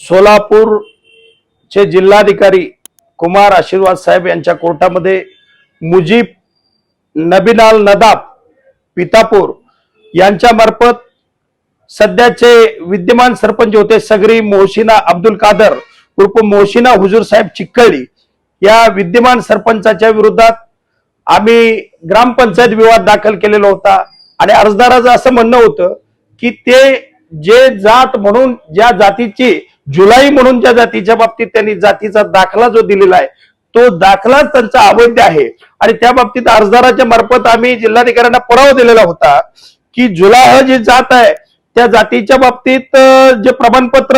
सोलापूरचे जिल्हाधिकारी कुमार आशीर्वाद साहेब यांच्या कोर्टामध्ये मुजीब नबीलाल नदाब पितापूर यांच्यामार्फत सध्याचे विद्यमान सरपंच होते सगरी मोहसिना अब्दुल कादर उर्फ मोहसिना हुजूर साहेब चिक्कळी. या विद्यमान सरपंचाच्या विरोधात आम्ही ग्रामपंचायत विवाद दाखल केलेला होता आणि अर्जदाराचं असं म्हणणं होतं की ते जे जात म्हणून ज्या जातीची जुलाई म्हणून ज्या जातीच्या बाबतीत त्यांनी जातीचा दाखला जो दिलेला आहे तो दाखला त्यांचा अवैध आहे. आणि त्या बाबतीत अर्जदाराच्या मार्फत आम्ही जिल्हाधिकाऱ्यांना पुरावा दिलेला होता की जुलाह जी जात आहे त्या जातीच्या बाबतीत जे प्रमाणपत्र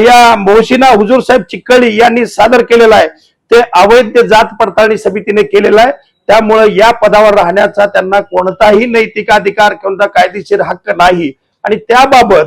या मोहसिना हुजूर साहेब चिक्कळी यांनी सादर केलेलं आहे ते अवैध जात पडताळणी समितीने केलेलं आहे. त्यामुळे या पदावर राहण्याचा त्यांना कोणताही नैतिक अधिकार कोणता कायदेशीर हक्क नाही. आणि त्याबाबत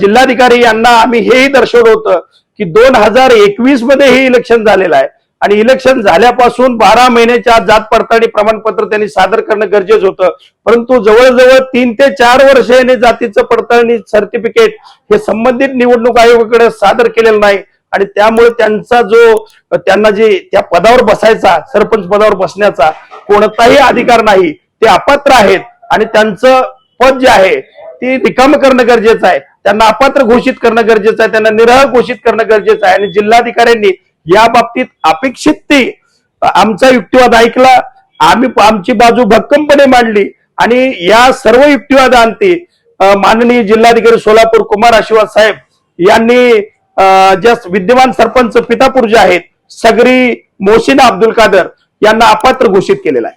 जिल्हाधिकारी यांना आम्ही हेही दर्शवलं होतं की दोन हजार एकवीसमध्ये हे इलेक्शन झालेलं आहे. आणि इलेक्शन झाल्यापासून बारा महिन्याच्या आत जात पडताळणी प्रमाणपत्र त्यांनी सादर करणं गरजेचं होतं. परंतु जवळजवळ तीन ते चार वर्ष याने जातीचं पडताळणी सर्टिफिकेट हे संबंधित निवडणूक आयोगाकडे सादर केलेलं नाही. आणि त्यामुळे त्यांचा जो त्यांना जे त्या पदावर बसायचा सरपंच पदावर बसण्याचा कोणताही अधिकार नाही ते अपात्र आहेत. आणि त्यांचं पद जे आहे ती रिकाम करणं गरजेचं आहे. त्यांना अपात्र घोषित करणं गरजेचं आहे त्यांना निरह घोषित करणं गरजेचं आहे. आणि जिल्हाधिकाऱ्यांनी या बाबतीत अपेक्षित ती. आमचा युक्तिवाद ऐकला आम्ही आमची बाजू भक्कमपणे मांडली आणि या सर्व युक्तिवादांती माननीय जिल्हाधिकारी सोलापूर कुमार आशीर्वाद साहेब यांनी ज्या विद्यमान सरपंच पितापूर जे आहेत सगरी मोहसिना अब्दुल कादर यांना अपात्र घोषित केलेला आहे.